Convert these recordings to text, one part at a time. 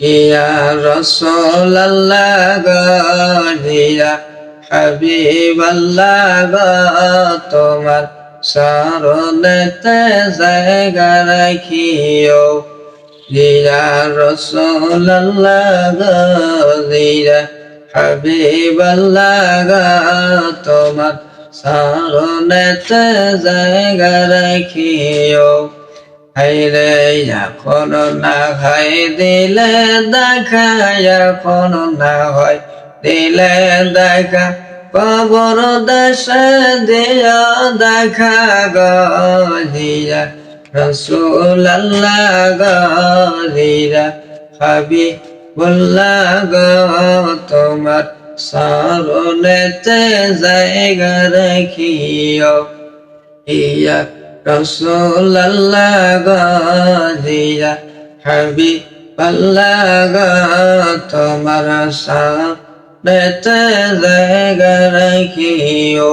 ইয়া রসোল্লাহ গিয়া হাবিবাল্লাহ গো, তোমার শরণতে জায়গা রাখিও। রসোল্লাহ গিয়া হাবিবাল্লাহ গো, তোমার শরণতে জায়গা রাখিও। হাইরে এখন না হয়, দিলে দেখা এখন না হয়। দিলে দেখা, কবর দশা দিয়া দেখা গিয়া রসুল আল্লাহ গিয়া হাবি বল্লা গ, তোমার সারণেতে জায়গা রাখিও। ইয়া রসুল আল্লাহ গিয়া হাবি আল্লাহ গ তোমার জায়গা রাখিও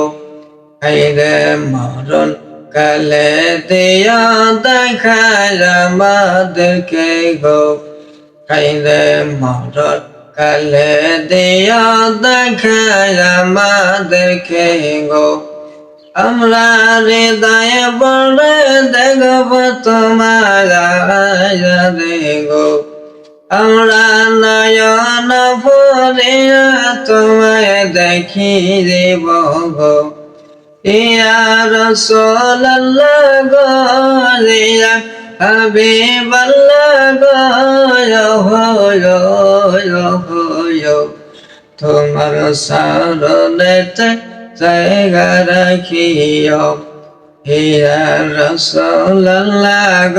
হাইরে মরণ কালে দিয়া দেখা আমাদেরকে গো। হাইরে মরণ কালে দিয়া দেখা আমাদেরকে গো। আমরা হৃদয়ে বলে দেখব তোমার রে গো। আমরা নয়ন ভরিয়া তোমায় দেখি দেব গো, ইয়া রসোল্লাহ গো, ইয়া হাবিবাল্লাহ গো তোমার সারণেতে জায়গা রাখিও। হিয়া রসোল্লাহ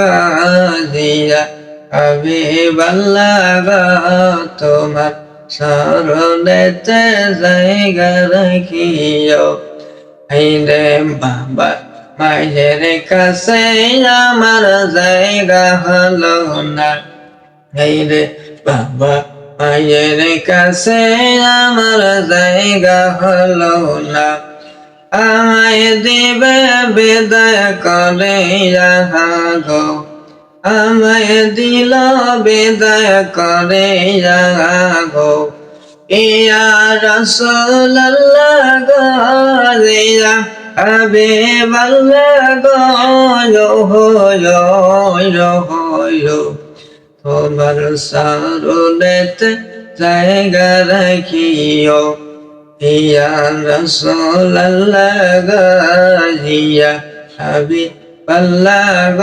গিয়া হাবিবাল্লাহ, তোমার শরণেতে জায়গা রাখিও। বাবা, মায়ের কাছে আমার জায়গা হলো না। হাইরে বাবা মায়ের কাছে আমার জায়গা হলো না। আমায় দিবে বেদয় করে গো। আমায় দিল বেদয় করে গো। ইয়া রসোল্লাহ গিয়া আবে বাল্লা গো তোমার সারণেতে জায়গা রাখিও। ইয়া রসোল্লাহ গিয়া হাবি পাল্লাহ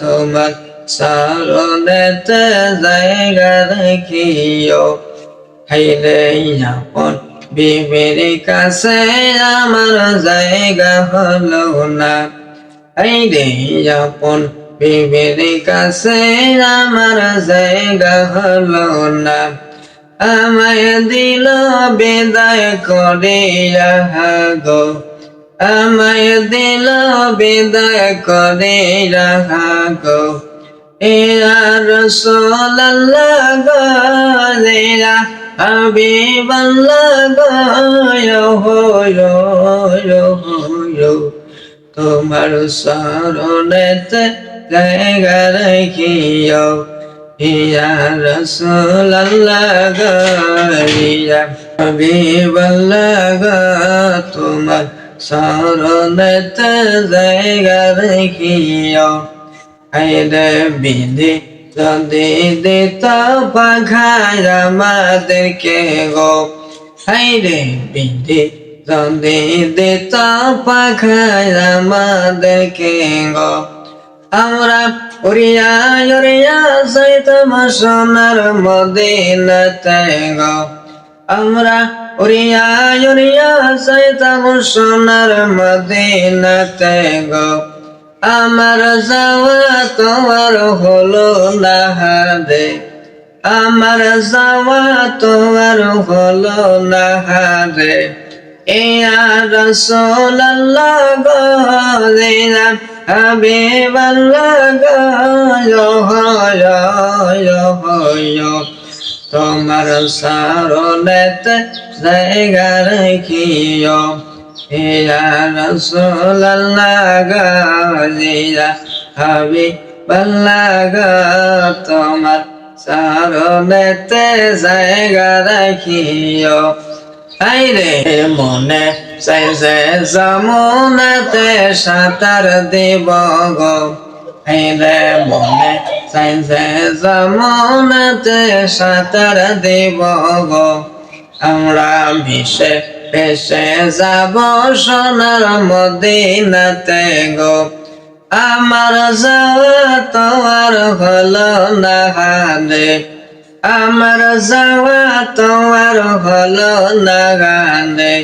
তোমার সারণেতে জায়গা রাখিও। হাইরে আপন বিবির কাছে আমার জায়গা হলো না। হাইরে আপন বিবির কাছে আমার জায়গা হলো না। আমায় দিল বেদায় করে গো আমায় দিল বেদায় করে গো ইয়া রসোল্লাহ গিয়া হাবিবাল্লাহ তোমার শরণেতে জায়গা রাখিও ইয়া রসুল্লাহ ইয়া হাবিবাল্লাহ তোমার শরণেতে জায়গা রাখিও হাইরে বিধি যদি দিত পাখায় আমাদেরকে গো। হাইরে বিধি যদি দিত পাখায় আমাদেরকে গো। আমরা উড়িয়া উড়িয়া যাইতাম সোনার মদিনাতে গো। আমরা উড়িয়া উড়িয়া যাইতাম সোনার মদিনাতে গো। আমার যাওয়া তোমার হলো না হারে। আমার যাওয়া তোমার হলো না হারে। ইয়া রাসূলুল্লাহ গিয়া হাবিবাল্লাহ গো তোমার সারণেতে জায়গা রাখিও। ইয়া রাসূলুল্লাহ গিয়া হাবিবাল্লাহ গো তোমার চারণেতে জায়গা রাখিও। আইরে মনে চাইছে যমুনাতে সাঁতার দিব গো। আইরে মনে চাইছে যমুনাতে সাঁতার দিব গো। আমরা ভেসে ভেসে যাব সোনার মদিনাতে গো। আমার যাওয়া তো আর হলো না হানে আমার যাওয়া তো আর হলো না গানে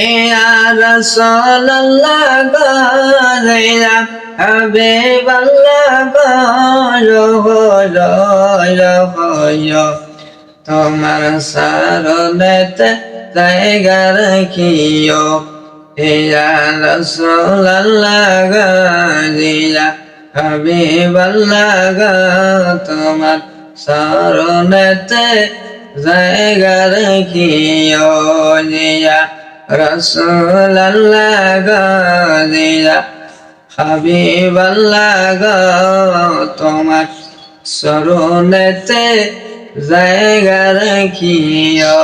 এ আর সোল্লা গয়া হবে বাংলা গয় তোমার সারণেতে জায়গা রাখিও। ইয়া রাসূলুল্লাহ গাজিয়া হাবিবাল্লাহ গা তোমার সারণেতে জায়গা রাখিও জিয়া রাসূলুল্লাহ গাজিয়া হাবিবাল্লাহ গ তোমার সরণতে জায়গা রাখিও